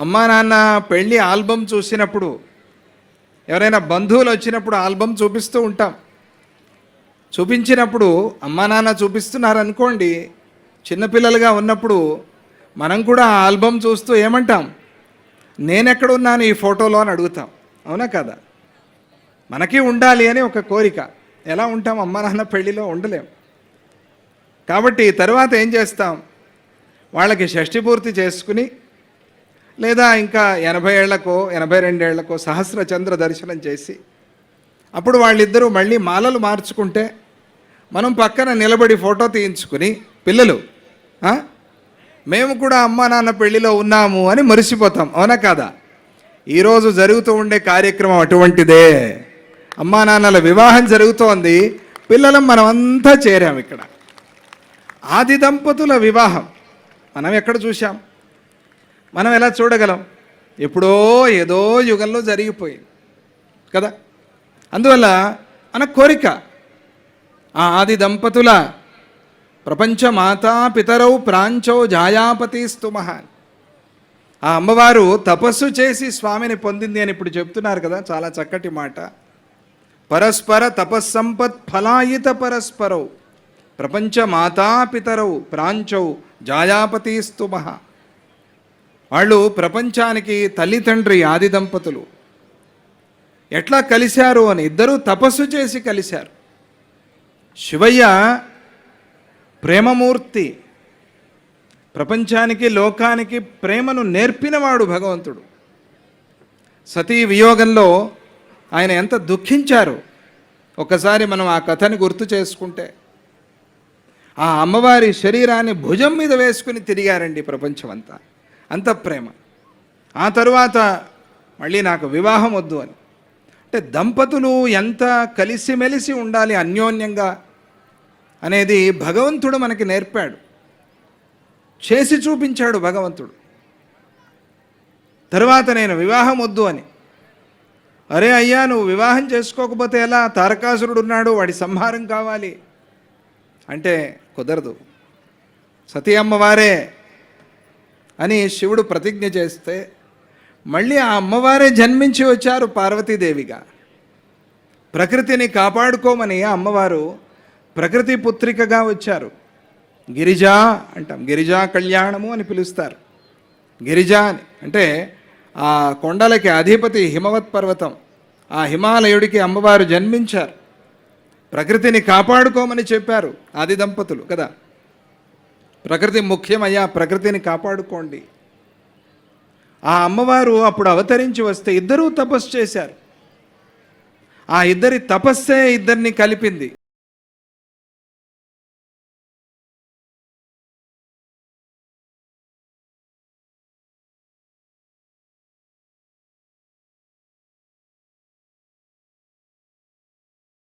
అమ్మా నాన్న పెళ్ళి ఆల్బమ్ చూసినప్పుడు ఎవరైనా బంధువులు వచ్చినప్పుడు ఆల్బమ్ చూపిస్తూ ఉంటాం. చూపించినప్పుడు అమ్మా నాన్న చూపిస్తున్నారు అనుకోండి చిన్నపిల్లలుగా ఉన్నప్పుడు మనం కూడా ఆ ఆల్బమ్ చూస్తూ ఏమంటాం? నేనెక్కడున్నాను ఈ ఫోటోలో అని అడుగుతాం. అవునా కదా? మనకి ఉండాలి అని ఒక కోరిక. ఎలా ఉంటాం? అమ్మా నాన్న పెళ్ళిలో ఉండలేం. కాబట్టి తర్వాత ఏం చేస్తాం? వాళ్ళకి షష్ఠి పూర్తి చేసుకుని లేదా ఇంకా ఎనభై ఏళ్ళకో ఎనభై రెండేళ్ళకో సహస్ర చంద్ర దర్శనం చేసి అప్పుడు వాళ్ళిద్దరూ మళ్ళీ మాలలు మార్చుకుంటే మనం పక్కన నిలబడి ఫోటో తీయించుకుని పిల్లలు మేము కూడా అమ్మా నాన్న పెళ్ళిలో ఉన్నాము అని మరిసిపోతాం అవునా కాదా? ఈరోజు జరుగుతూ ఉండే కార్యక్రమం అటువంటిదే. అమ్మా నాన్నల వివాహం జరుగుతోంది పిల్లలం మనం అంతా చేరాం ఇక్కడ. ఆది దంపతుల వివాహం మనం ఎక్కడ చూశాం? మనం ఎలా చూడగలం? ఎప్పుడో ఏదో యుగంలో జరిగిపోయింది. కదా? అందువల్ల మన కోరిక ఆ ఆది దంపతుల ప్రపంచ మాతా పితరౌ ప్రాంచౌ జాయాపతి స్తుమహాన్ ఆ అమ్మవారు తపస్సు చేసి స్వామిని పొందింది అని ఇప్పుడు చెప్తున్నారు కదా చాలా చక్కటి మాట. పరస్పర తపస్సంపత్ ఫలాయిత పరస్పరౌ ప్రపంచ మాతా పితరౌ ప్రాంచౌ జాయాపతి స్తుమహ వాళ్ళు ప్రపంచానికి తల్లిదండ్రి ఆది దంపతులు. ఎట్లా కలిశారు అని ఇద్దరూ తపస్సు చేసి కలిశారు. శివయ్య ప్రేమమూర్తి. ప్రపంచానికి లోకానికి ప్రేమను నేర్పినవాడు భగవంతుడు. సతీ వియోగంలో ఆయన ఎంత దుఃఖించారు. ఒకసారి మనం ఆ కథని గుర్తు చేసుకుంటే. ఆ అమ్మవారి శరీరాన్ని భుజం మీద వేసుకుని తిరిగారండి ప్రపంచమంతా. అంత ప్రేమ ఆ తరువాత మళ్ళీ నాకు వివాహం వద్దు అని. అంటే దంపతులు ఎంత కలిసిమెలిసి ఉండాలి అన్యోన్యంగా అనేది భగవంతుడు మనకి నేర్పాడు. చేసి చూపించాడు భగవంతుడు. తరువాత నేను వివాహం వద్దు అని. అరే అయ్యా నువ్వు వివాహం చేసుకోకపోతే ఎలా? తారకాసురుడు ఉన్నాడు వాడి సంహారం కావాలి. అంటే కుదరదు. సతీ అమ్మవారే అని శివుడు ప్రతిజ్ఞ చేస్తే మళ్ళీ ఆ అమ్మవారే జన్మించి వచ్చారు పార్వతీదేవిగా. ప్రకృతిని కాపాడుకోమని ఆ అమ్మవారు ప్రకృతి పుత్రికగా వచ్చారు. గిరిజా అంటాం గిరిజా కళ్యాణము అని పిలుస్తారు. గిరిజా అని అంటే ఆ కొండలకి అధిపతి హిమవత్ పర్వతం ఆ హిమాలయుడికి అమ్మవారు జన్మించారు. ప్రకృతిని కాపాడుకోమని చెప్పారు ఆది దంపతులు కదా. ప్రకృతి ముఖ్యమయ్యా ప్రకృతిని కాపాడుకోండి. ఆ అమ్మవారు అప్పుడు అవతరించి వస్తే ఇద్దరూ తపస్సు చేశారు. ఆ ఇద్దరి తపస్సే ఇద్దరిని కలిపింది.